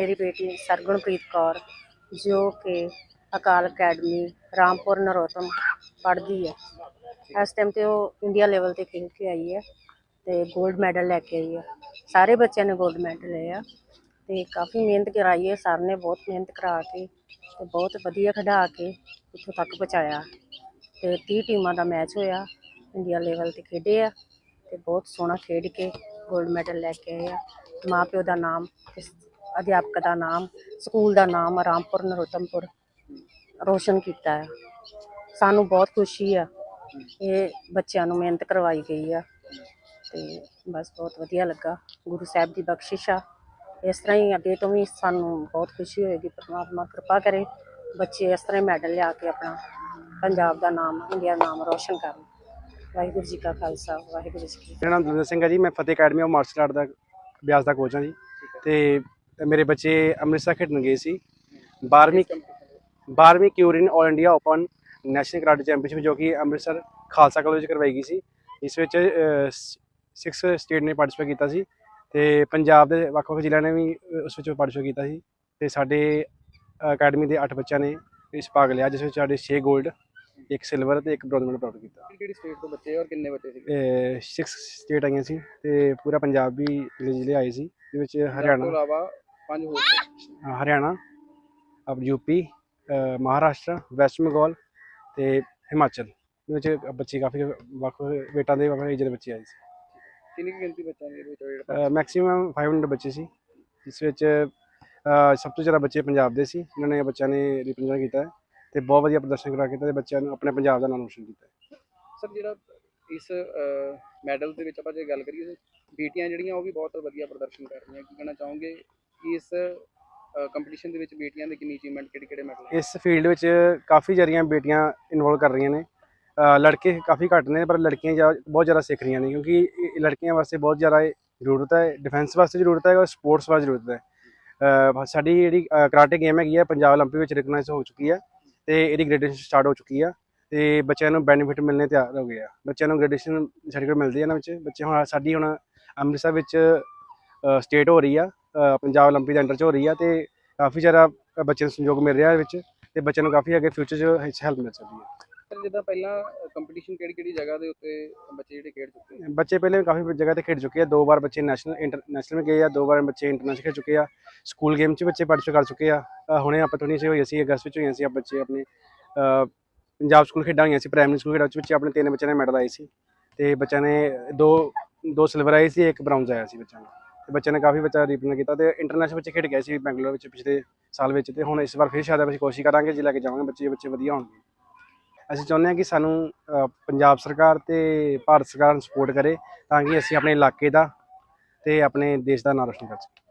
ਮੇਰੀ ਬੇਟੀ ਸਰਗੁਣਪ੍ਰੀਤ ਕੌਰ, ਜੋ ਕਿ ਅਕਾਲ ਅਕੈਡਮੀ ਰਾਮਪੁਰ ਨਰੋਤਮ ਪੜ੍ਹਦੀ ਹੈ। ਇਸ ਟਾਈਮ ਤੇ ਉਹ ਇੰਡੀਆ ਲੈਵਲ ਤੇ ਖੇਡ ਕੇ ਆਈ ਹੈ ਤੇ 골ਡ ਮੈਡਲ ਲੈ ਕੇ ਆਈ ਹੈ। ਸਾਰੇ ਬੱਚਿਆਂ ਨੇ 골ਡ ਮੈਡਲ ਲਏ ਆ ਤੇ ਕਾਫੀ ਮਿਹਨਤ ਕਰਾਈ ਹੈ। ਸਰ ਨੇ ਬਹੁਤ ਮਿਹਨਤ ਕਰਾ ਕੇ ਤੇ ਬਹੁਤ ਵਧੀਆ ਖਿਡਾ ਕੇ ਇੱਥੋਂ ਤੱਕ ਪਹੁੰਚਾਇਆ। ਤੇ 30 ਟੀਮਾਂ ਦਾ ਮੈਚ ਹੋਇਆ। ਇੰਡੀਆ ਲੈਵਲ ਤੇ ਖੇਡੇ ਆ ਤੇ ਬਹੁਤ ਸੋਹਣਾ ਖੇਡ ਕੇ 골ਡ ਮੈਡਲ ਲੈ ਕੇ ਆਏ ਆ। ਮਾਪਿਓ ਦਾ ਨਾਮ ਅਧਿਆਪਕ ਦਾ ਨਾਮ, ਸਕੂਲ ਦਾ ਨਾਮ ਰਾਮਪੁਰ, ਨਰੋਤਮਪੁਰ ਰੋਸ਼ਨ ਕੀਤਾ ਹੈ। ਸਾਨੂੰ ਬਹੁਤ ਖੁਸ਼ੀ ਆ ਇਹ ਬੱਚਿਆਂ ਨੂੰ ਮਿਹਨਤ ਕਰਵਾਈ ਗਈ ਆ ਤੇ ਬਸ ਬਹੁਤ ਵਧੀਆ ਲੱਗਾ। ਗੁਰੂ ਸਾਹਿਬ ਦੀ ਬਖਸ਼ਿਸ਼ ਆ। ਇਸ ਤਰ੍ਹਾਂ ਹੀ ਅੱਗੇ ਤੋਂ ਵੀ ਸਾਨੂੰ ਬਹੁਤ ਖੁਸ਼ੀ ਹੋਏਗੀ। ਪਰਮਾਤਮਾ ਕਿਰਪਾ ਕਰੇ ਬੱਚੇ ਇਸ ਤਰ੍ਹਾਂ ਹੀ ਮੈਡਲ ਲਿਆ ਕੇ ਆਪਣਾ ਪੰਜਾਬ ਦਾ ਨਾਮ, ਇੰਡੀਆ ਦਾ ਨਾਮ ਰੋਸ਼ਨ ਕਰਨ। ਵਾਹਿਗੁਰੂ ਜੀ ਕਾ ਖਾਲਸਾ, ਵਾਹਿਗੁਰੂ ਜੀ ਕੀ ਫਤਿਹ। ਮੇਰਾ ਨਾਮ ਦਵਿੰਦਰ ਸਿੰਘ ਹੈ ਜੀ। ਮੈਂ Fateh academy of martial art ਦਾ ਅਭਿਆਸ ਦਾ ਕੋਚ ਹਾਂ ਜੀ। ਤੇ ਮੇਰੇ ਬੱਚੇ ਅੰਮ੍ਰਿਤਸਰ ਖੇਡਣ ਗਏ ਸੀ। 12ਵੀਂ 12ਵੀਂ ਕਿਊਰਿਨ all India open national karate championship ਜੋ ਕਿ ਅੰਮ੍ਰਿਤਸਰ ਖਾਲਸਾ ਕਾਲਜ ਕਰਵਾਈ ਗਈ ਸੀ। ਇਸ ਵਿੱਚ 6 ਸਟੇਟ ਨੇ ਪਾਰਟਿਸਿਪੇਟ ਕੀਤਾ ਸੀ ਤੇ ਪੰਜਾਬ ਦੇ ਵੱਖ-ਵੱਖ ਜ਼ਿਲ੍ਹਿਆਂ ਨੇ ਵੀ ਉਸ ਵਿੱਚ ਪਾਰਟਿਸਿਪੇਟ ਕੀਤਾ ਸੀ ਤੇ ਸਾਡੇ ਅਕੈਡਮੀ ਦੇ 8 ਬੱਚਿਆਂ ਨੇ ਇਸ ਭਾਗ ਲਿਆ ਜਿਸ ਵਿੱਚ ਸਾਡੇ 6 골ਡ ਇੱਕ ਸਿਲਵਰ ਤੇ ਇੱਕ ਬ੍ਰੌਂਜ਼ ਮੈਡਲ ਪ੍ਰਾਪਤ ਕੀਤਾ। ਕਿਹੜੀ ਸਟੇਟ ਤੋਂ ਬੱਚੇ ਔਰ ਕਿੰਨੇ ਬੱਚੇ ਸੀ 6 ਸਟੇਟ ਆਈਆਂ ਸੀ ਤੇ ਪੂਰਾ ਪੰਜਾਬ ਵੀ ਜ਼ਿਲ੍ਹੇ ਆਏ ਸੀ ਜਿਹਦੇ ਵਿੱਚ ਤੋਂ ਹਰਿਆਣਾ ਇਲਾਵਾ ਪੰਜ ਹੋਰ। ਅ, ਹਰਿਆਣਾ ਅਬ ਯੂਪੀ ਅ, ਮਹਾਰਾਸ਼ਟਰ ਵੈਸਟ ਬੰਗਾਲ ਤੇ ਹਿਮਾਚਲ ਵਿੱਚ ਬੱਚੇ ਕਾਫੀ ਵੱਖ ਵੇਟਾਂ ਦੇ ਵੱਖ ਏਜ ਦੇ ਬੱਚੇ ਆਏ ਸੀ ਕਿੰਨੀ ਕੁ ਗਿਣਤੀ ਬੱਚਿਆਂ ਦੀ ਇਹਦੇ ਵਿੱਚ ਮੈਕਸਿਮਮ 500 ਬੱਚੇ ਸੀ ਜਿਸ ਵਿੱਚ ਅ, ਸਭ ਤੋਂ ਜ਼ਿਆਦਾ ਬੱਚੇ ਪੰਜਾਬ ਦੇ ਸੀ ਜਿਨ੍ਹਾਂ ਨੇ ਬੱਚਿਆਂ ਨੇ ਰਿਪਰੈਜ਼ੈਂਟ ਕੀਤਾ ਹੈ ਤੇ ਬਹੁਤ ਵਧੀਆ ਪ੍ਰਦਰਸ਼ਨ ਕਰਾ ਕੇ ਤੇ ਬੱਚਿਆਂ ਨੂੰ ਆਪਣੇ ਪੰਜਾਬ ਦਾ ਨਾਮ ਰੋਸ਼ਨ ਕੀਤਾ ਹੈ। ਸਰ ਜਿਹੜਾ ਇਸ ਮੈਡਲ ਦੇ ਵਿੱਚ ਆਪਾਂ ਜੇ ਗੱਲ ਕਰੀਏ ਬੇਟੀਆਂ ਜਿਹੜੀਆਂ ਉਹ ਵੀ ਬਹੁਤ ਵਧੀਆ ਪ੍ਰਦਰਸ਼ਨ ਕਰ ਰਹੀਆਂ ਕੀ ਕਹਿਣਾ ਚਾਹੋਗੇ ਇਸ ਕੰਪੀਟੀਸ਼ਨ ਦੇ ਵਿੱਚ ਬੇਟੀਆਂ ਦੇ ਕਿੰਨੀ ਅਚੀਵਮੈਂਟ ਕਿਹੜੇ ਕਿਹੜੇ ਮੈਡਲ ਇਸ ਫੀਲਡ ਵਿੱਚ ਕਾਫੀ ਜਰੀਆਂ ਬੇਟੀਆਂ ਇਨਵੋਲਵ ਕਰ ਰਹੀਆਂ ਨੇ ਅ, ਲੜਕੇ ਕਾਫੀ ਘੱਟ ਨੇ ਪਰ ਲੜਕੀਆਂ ਜ਼ਿਆ- ਬਹੁਤ ਜ਼ਿਆਦਾ ਸਿੱਖ ਰਹੀਆਂ ਨੇ ਕਿਉਂਕਿ ਇਹ- ਇਹ ਲੜਕੀਆਂ ਵਾਸਤੇ ਬਹੁਤ ਜ਼ਿਆਦਾ ਇਹ ਜ਼ਰੂਰਤ ਹੈ ਡਿਫੈਂਸ ਵਾਸਤੇ ਜ਼ਰੂਰਤ ਹੈ ਔਰ ਸਪੋਰਟਸ ਵਾਸਤੇ ਜ਼ਰੂਰਤ ਹੈ ਅ, ਸਾਡੀ ਜਿਹੜੀ ਕਰਾਟੇ ਗੇਮ ਹੈਗੀ ਹੈ ਪੰਜਾਬ 올림픽 ਵਿੱਚ ਰਿਕਗਨਾਈਜ਼ ਹੋ ਚੁੱਕੀ ਹੈ ਤੇ ਇਹਦੀ ਗ੍ਰੇਡੇਸ਼ਨ ਸਟਾਰਟ ਹੋ ਚੁੱਕੀ ਆ ਤੇ ਬੱਚਿਆਂ ਨੂੰ ਬੈਨੀਫਿਟ ਮਿਲਣੇ ਤਿਆਰ ਹੋ ਗਏ ਆ ਬੱਚਿਆਂ ਨੂੰ ਗ੍ਰੇਡੇਸ਼ਨ ਸਰਟੀਫਿਕੇਟ ਮਿਲਦੀ ਹੈ ਇਹਨਾਂ ਵਿੱਚ ਬੱਚੇ ਹੁਣ ਸਾਡੀ ਹੁਣ ਅੰਮ੍ਰਿਤਸਰ ਵਿੱਚ ਸਟੇਟ ਹੋ ਰਹੀ ਆ ਅ, ਪੰਜਾਬ 올림픽 ਦੇ ਅੰਡਰ ਚ ਹੋ ਰਹੀ ਆ ਤੇ ਕਾਫੀ ਜ਼ਿਆਦਾ ਬੱਚਿਆਂ ਨੂੰ ਸੰਯੋਗ ਮਿਲ ਰਿਹਾ ਇਹ ਵਿੱਚ ਤੇ ਬੱਚਿਆਂ ਨੂੰ ਕਾਫੀ ਅੱਗੇ ਫਿਊਚਰ 'ਚ ਹੈਲਪ ਮਿਲ ਸਕਦੀ ਹੈ ਸਰ ਜਿੱਦਾਂ ਪਹਿਲਾਂ ਕੰਪੀਟੀਸ਼ਨ ਕਿਹੜੀ ਕਿਹੜੀ ਜਗ੍ਹਾ ਦੇ ਉੱਤੇ ਬੱਚੇ ਜਿਹੜੇ ਖੇਡ ਚੁੱਕੇ ਨੇ ਬੱਚੇ ਪਹਿਲੇ ਵੀ ਕਾਫੀ ਜਗ੍ਹਾ ਤੇ ਖੇਡ ਚੁੱਕੇ ਆ ਦੋ ਵਾਰ ਬੱਚੇ ਨੈਸ਼ਨਲ ਇੰਟਰਨੈਸ਼ਨਲ ਵਿੱਚ ਗਏ ਆ ਦੋ ਵਾਰ ਬੱਚੇ ਇੰਟਰਨੈਸ਼ਨਲ ਖੇਡ ਚੁੱਕੇ ਆ ਸਕੂਲ ਗੇਮ 'ਚ ਬੱਚੇ ਪਾਰਟਿਸਿਪੇਟ ਕਰ ਚੁੱਕੇ ਆ ਅ, ਹੁਣੇ ਆਪਰਚੁਨਿਟੀ ਸੀ ਹੋਈ ਸੀ ਅਗਸਤ ਵਿੱਚ ਹੋਈਆਂ ਸੀ ਆ ਬੱਚੇ ਆਪਣੇ ਅ, ਪੰਜਾਬ ਸਕੂਲ ਖੇਡਾਂ ਹੋਈਆਂ ਸੀ ਪ੍ਰਾਇਮਰੀ ਸਕੂਲ ਖੇਡਾਂ ਵਿੱਚ ਬੱਚੇ ਆਪਣੇ ਤਿੰਨ ਬੱਚਿਆਂ ਨੇ ਮੈਡਲ ਆਏ ਸੀ ਤੇ ਬੱਚਿਆਂ ਨੇ ਦੋ ਦੋ ਸਿਲਵਰ ਆਏ ਸੀ ਇੱਕ ਬ੍ਰਾਊਨਜ਼ ਆਇਆ ਸੀ ਬੱਚਿਆਂ ਨੂੰ ਤੇ ਬੱਚਿਆਂ ਨੇ ਕਾਫੀ ਬੱਚਾ ਰਿਪਰੈਜ਼ੈਂਟ ਕੀਤਾ ਤੇ ਇੰਟਰਨੈਸ਼ਨਲ ਬੱਚੇ ਖੇਡ ਗਏ ਸੀ ਬੈਂਗਲੌਰ ਵਿੱਚ ਪਿਛਲੇ ਸਾਲ ਵਿੱਚ ਤੇ ਹੁਣ ਇਸ ਵਾਰ ਫਿਰ ਸ਼ਾਇਦ ਅਸੀਂ ਕੋਸ਼ਿਸ਼ ਕਰਾਂਗੇ ਜੇ ਲੈ ਕੇ ਜਾਵਾਂਗੇ, ਬੱਚੇ ਬੱਚੇ ਵਧੀਆ ਹੋਣਗੇ। ਅਸੀਂ ਚਾਹੁੰਦੇ ਹਾਂ ਕਿ ਸਾਨੂੰ ਪੰਜਾਬ ਸਰਕਾਰ ਤੇ ਭਾਰਤ ਸਰਕਾਰ ਨੂੰ ਸਪੋਰਟ ਕਰੇ ਤਾਂ ਕਿ ਅਸੀਂ ਆਪਣੇ ਇਲਾਕੇ ਦਾ ਤੇ ਆਪਣੇ ਦੇਸ਼ ਦਾ ਨਾਮ ਰੋਸ਼ਨ ਕਰ ਸਕੀਏ।